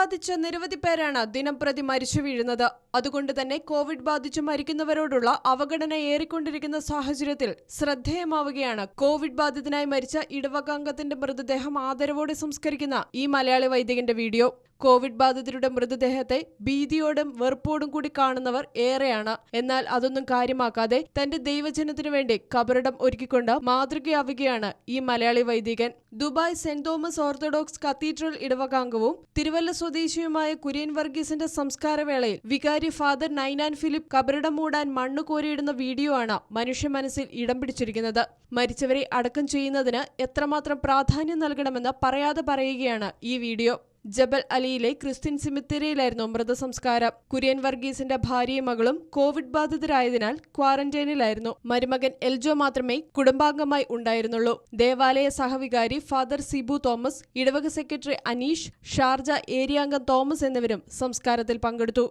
ബാധിച്ച നിരവധി പേരാണ് ദിനംപ്രതി മരിച്ചു വീഴുന്നത്. അതുകൊണ്ട് തന്നെ കോവിഡ് ബാധിച്ച് മരിക്കുന്നവരോടുള്ള അവഗണന ഏറിക്കൊണ്ടിരിക്കുന്ന സാഹചര്യത്തിൽ ശ്രദ്ധേയമാവുകയാണ്. കോവിഡ് ബാധിതനായി മരിച്ച ഇടവകാംഗത്തിന്റെ മൃതദേഹം ആദരവോടെ സംസ്കരിക്കുന്ന ഈ മലയാളി വൈദികന്റെ വീഡിയോ. കോവിഡ് ബാധിതരുടെ മൃതദേഹത്തെ ഭീതിയോടും വെറുപ്പോടും കൂടി കാണുന്നവർ ഏറെയാണ്. എന്നാൽ അതൊന്നും കാര്യമാക്കാതെ തന്റെ ദൈവജനത്തിനു വേണ്ടി കബറിടം ഒരുക്കിക്കൊണ്ട് മാതൃകയാവുകയാണ് ഈ മലയാളി വൈദികൻ. Dubai Saint Thomas Orthodox Cathedral ഇടവകാംഗവും Thiruvalla സ്വദേശിയുമായ കുര്യൻ വർഗീസിന്റെ സംസ്കാരവേളയിൽ വികാരി ഫാദർ നൈനാൻ ഫിലിപ്പ് കബറിടം മൂടാൻ മണ്ണ് കോരിയിടുന്ന വീഡിയോ ആണ് മനുഷ്യ മനസ്സിൽ ഇടം പിടിച്ചിരിക്കുന്നത്. മരിച്ചവരെ അടക്കം ചെയ്യുന്നതിന് എത്രമാത്രം പ്രാധാന്യം നൽകണമെന്ന് പറയാതെ പറയുകയാണ് ഈ വീഡിയോ. ജബൽ അലിയിലെ ക്രിസ്ത്യൻ സിമിത്തേരിയിലായിരുന്നു മൃതസംസ്കാരം. കുര്യൻ വർഗീസിന്റെ ഭാര്യയും മകളും കോവിഡ് ബാധിതരായതിനാൽ ക്വാറന്റൈനിലായിരുന്നു. മരുമകൻ എൽജോ മാത്രമേ കുടുംബാംഗമായി ഉണ്ടായിരുന്നുള്ളൂ. ദേവാലയ സഹവികാരി ഫാദർ സിബു തോമസ് ഇടവക സെക്രട്ടറി അനീഷ് ഷാർജ ഏരിയാംഗം തോമസ് എന്നിവരും സംസ്കാരത്തിൽ പങ്കെടുത്തു.